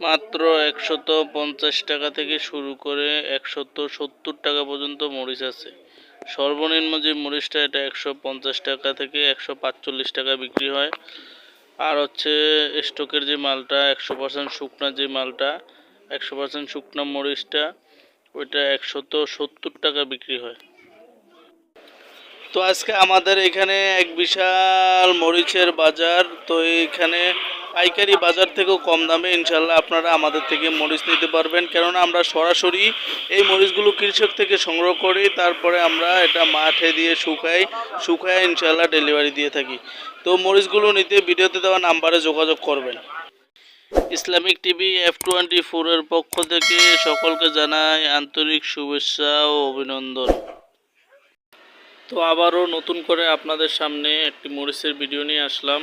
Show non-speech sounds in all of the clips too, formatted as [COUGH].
মাত্র একশত পঞ্চাশ টাকা থেকে শুরু করে একশত সত্তর টাকা পর্যন্ত মরিচ আছে। সর্বনিম্ন যে মরিচটা, এটা একশো পঞ্চাশ টাকা থেকে একশো পাঁচচল্লিশ টাকা বিক্রি হয়। আর হচ্ছে স্টকের যে মালটা একশো পার্সেন্ট শুকনা যে মালটা একশো পার্সেন্ট শুকনা মরিচটা, ওইটা একশত সত্তর টাকা বিক্রি হয়। তো আজকে আমাদের এখানে এক বিশাল মরিচের বাজার। তো এখানে পাইকারি বাজার থেকেও কম দামে ইনশাল্লাহ আপনারা আমাদের থেকে মরিচ নিতে পারবেন। কেননা আমরা সরাসরি এই মরিচগুলো কৃষক থেকে সংগ্রহ করি, তারপরে আমরা এটা মাঠে দিয়ে শুকাই, শুকায় ইনশাল্লাহ ডেলিভারি দিয়ে থাকি। তো মরিচগুলো নিতে ভিডিওতে দেওয়া নাম্বারে যোগাযোগ করবেন। ইসলামিক টিভি এফ টোয়েন্টি ফোরের পক্ষ থেকে সকলকে জানাই আন্তরিক শুভেচ্ছা ও অভিনন্দন। তো আবারও নতুন করে আপনাদের সামনে একটি মরিচের ভিডিও নিয়ে আসলাম।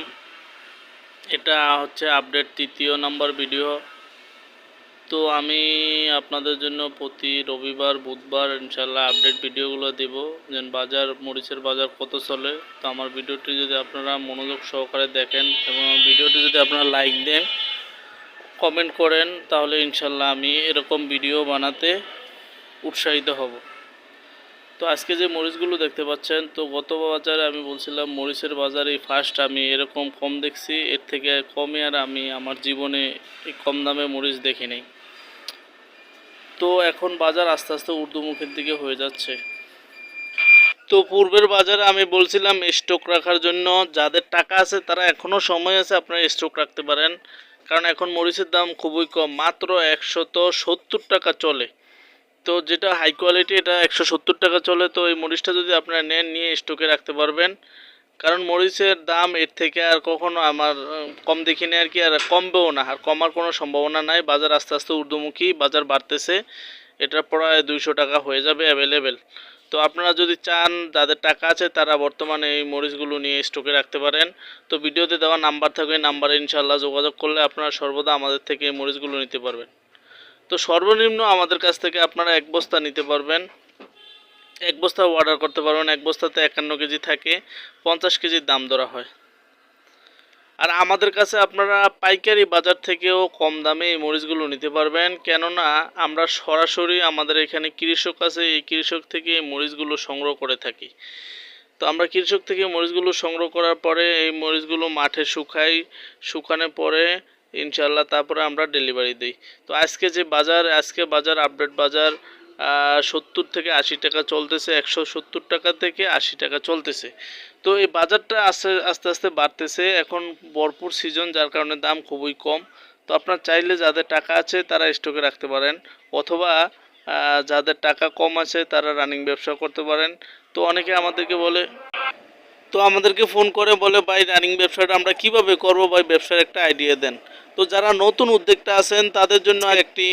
এটা হচ্ছে আপডেট তৃতীয় নাম্বার ভিডিও তো আমি আপনাদের জন্য প্রতি রবিবার, বুধবার ইনশাল্লাহ আপডেট ভিডিওগুলো দেব। যেন বাজার, মরিচের বাজার কত চলে, তো আমার ভিডিওটি যদি আপনারা মনোযোগ সহকারে দেখেন এবং ভিডিওটি যদি আপনারা লাইক দেন কমেন্ট করেন, তাহলে ইনশাল্লাহ আমি এরকম ভিডিও বানাতে উৎসাহিত হব। তো আজকে যে মরিচগুলো দেখতে পাচ্ছেন, তো গত বাজারে আমি বলছিলাম মরিচের বাজারে ফার্স্ট আমি এরকম কম দেখছি, এর থেকে কমে আর আমি আমার জীবনে এই কম দামে মরিচ দেখি নাই তো এখন বাজার আস্তে আস্তে ঊর্ধ্বমুখের দিকে হয়ে যাচ্ছে। তো পূর্বের বাজারে আমি বলছিলাম স্টক রাখার জন্য, যাদের টাকা আছে তারা এখনও সময় আছে আপনারা স্টক রাখতে পারেন। কারণ এখন মরিচের দাম খুবই কম, মাত্র একশত সত্তর টাকা চলে। তো যেটা হাই কোয়ালিটি এটা একশো সত্তর টাকা চলে। তো এই মরিচটা যদি আপনারা নেন, নিয়ে স্টকে রাখতে পারবেন। কারণ মরিচের দাম এর থেকে আর কখনো আমার কম দেখিনি আর কি, আর কমবেও না। আর কমার কোনো সম্ভাবনা নাই। বাজার আস্তে আস্তে ঊর্ধ্বমুখী, বাজার বাড়তেছে। এটা প্রায় দুইশো টাকা হয়ে যাবে অ্যাভেলেবেল তো আপনারা যদি চান, যাদের টাকা আছে, তারা বর্তমানে এই মরিচগুলো নিয়ে স্টকে রাখতে পারেন। তো ভিডিওতে দেওয়া নাম্বার থাকবে নাম্বারে ইনশাল্লাহ যোগাযোগ করলে আপনারা সর্বদা আমাদের থেকে এই মরিচগুলো নিতে পারবেন। তো সর্বনিম্ন আমাদের কাছ থেকে আপনারা এক বস্তা নিতে পারবেন। এক বস্তা অর্ডার করতে পারবেন। এক বস্তাতে একান্ন কেজি থাকে, পঞ্চাশ কেজির দাম ধরা হয়। আর আমাদের কাছে আপনারা পাইকারি বাজার থেকেও কম দামে এই মরিচগুলো নিতে পারবেন। কেননা আমরা সরাসরি আমাদের এখানে কৃষক আছে, এই কৃষক থেকে এই মরিচগুলো সংগ্রহ করে থাকি। তো আমরা কৃষক থেকে মরিচগুলো সংগ্রহ করার পরে এই মরিচগুলো মাঠে শুকাই, শুকানোর পরে ইনশাল্লাহ তারপরে আমরা ডেলিভারি দিই। তো আজকে যে বাজার, আজকে বাজার আপডেট বাজার সত্তর থেকে আশি টাকা চলতেছে, একশো সত্তর টাকা থেকে আশি টাকা চলতেছে। তো এই বাজারটা আস্তে আস্তে আস্তে বাড়তেছে। এখন ভরপুর সিজন যার কারণে দাম খুবই কম। তো আপনার চাইলে যাদের টাকা আছে, তারা স্টকে রাখতে পারেন। অথবা যাদের টাকা কম আছে, তারা রানিং ব্যবসা করতে পারেন। তো অনেকে আমাদেরকে বলে, তো আমাদেরকে ফোন করে বলে, ভাই রানিং ব্যবসাটা আমরা কীভাবে করব? ভাই, ব্যবসার একটা আইডিয়া দেন। তো যারা নতুন উদ্যোক্তা আছেন, তাদের জন্য একটি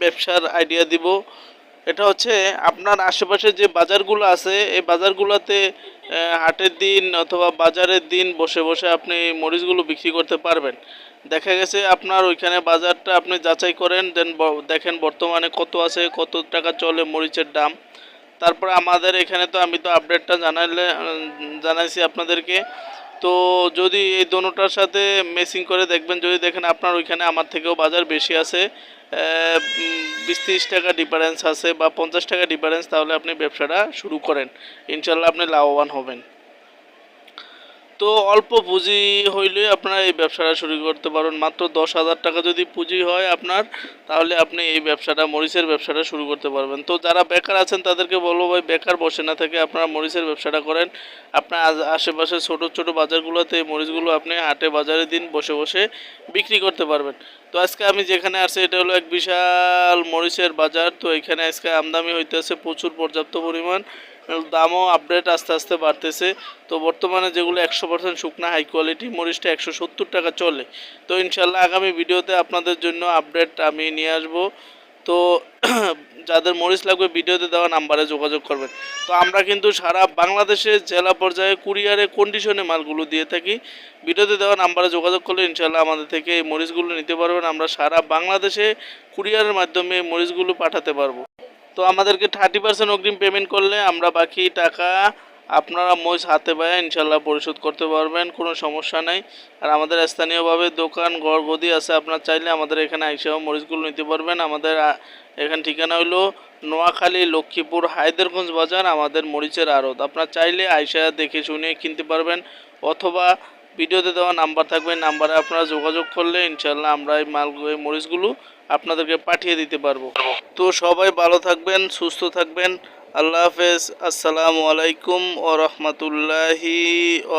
ব্যবসার আইডিয়া দিব। এটা হচ্ছে আপনার আশেপাশে যে বাজারগুলো আছে, এই বাজারগুলোতে হাটের দিন অথবা বাজারের দিন বসে বসে আপনি মরিচগুলো বিক্রি করতে পারবেন। দেখা গেছে আপনার ওইখানে বাজারটা আপনি যাচাই করেন, দেন দেখেন বর্তমানে কত আছে, কত টাকা চলে মরিচের দাম। তারপরে আমাদের এখানে তো আমি তো আপডেটটা জানাইলে জানাইছি আপনাদেরকে। তো যদি এই দোনোটার সাথে মেসিং করে দেখবেন, যদি দেখেন আপনার ওইখানে আমার থেকেও বাজার বেশি আছে বিশ তিরিশ টাকা ডিফারেন্স আছে বা পঞ্চাশ টাকা ডিফারেন্স তাহলে আপনি ব্যবসাটা শুরু করেন। ইনশাল্লাহ আপনি লাভবান হবেন। তো অল্প পুঁজি হইলে আপনারা এই ব্যবসাটা শুরু করতে পারেন। মাত্র দশ হাজার টাকা যদি পুঁজি হয় আপনার, তাহলে আপনি এই ব্যবসাটা, মরিচের ব্যবসাটা শুরু করতে পারবেন। তো যারা বেকার আছেন, তাদেরকে বলব ভাই, বেকার বসে না থেকে আপনারা মরিচের ব্যবসাটা করেন। আপনার আশেপাশে ছোট ছোট বাজারগুলোতে এই মরিচগুলো আপনি হাটে বাজারে দিন, বসে বসে বিক্রি করতে পারবেন। তো আজকে আমি যেখানে আসছি এটা হলো এক বিশাল মরিচের বাজার। তো এখানে আজকে আমদানি হইতেছে প্রচুর পর্যাপ্ত পরিমাণ। দামও আপডেট আস্তে আস্তে বাড়তেছে। তো বর্তমানে যেগুলো একশো পার্সেন্ট শুকনা হাই কোয়ালিটি মরিচটা একশো সত্তর টাকা চলে। তো ইনশাল্লাহ আগামী ভিডিওতে আপনাদের জন্য আপডেট আমি নিয়ে আসব। তো [CLEARS THROAT] যাদের মরিচ লাগবে ভিডিওতে দেওয়া নাম্বারে যোগাযোগ করবেন। তো আমরা কিন্তু সারা বাংলাদেশে জেলা পর্যায়ে কুরিয়ারে কন্ডিশনে মালগুলো দিয়ে থাকি। ভিডিওতে দেওয়া নাম্বারে যোগাযোগ করলে ইনশাল্লাহ আমাদের থেকে এই মরিচগুলো নিতে পারবেন। আমরা সারা বাংলাদেশে কুরিয়ারের মাধ্যমে মরিচগুলো পাঠাতে পারব। তো আমাদেরকে থার্টি পার্সেন্ট অগ্রিম পেমেন্ট করলে আমরা বাকি টাকা আপনারা মরিচ হাতে পায়ে ইনশাল্লাহ পরিশোধ করতে পারবেন, কোনো সমস্যা নেই। আর আমাদের স্থানীয়ভাবে দোকান ঘর গদি আছে, আপনার চাইলে আমাদের এখানে আইসাও মরিচগুলো নিতে পারবেন। আমাদের এখানে ঠিকানা হলো নোয়াখালী লক্ষ্মীপুর হায়দারগঞ্জ বাজার, আমাদের মরিচের আড়ত। আপনার চাইলে আইসা দেখে শুনে কিনতে পারবেন, অথবা ভিডিওতে দেওয়া নাম্বার থাকবে নাম্বারে আপনারা যোগাযোগ করলে ইনশাল্লাহ আমরা এই মাল এই মরিচগুলো আপনাদেরকে পাঠিয়ে দিতে পারব। তো সবাই ভালো থাকবেন, সুস্থ থাকবেন। আল্লাহ হাফেজ। আসসালামু আলাইকুম ও রহমতুল্লাহি ও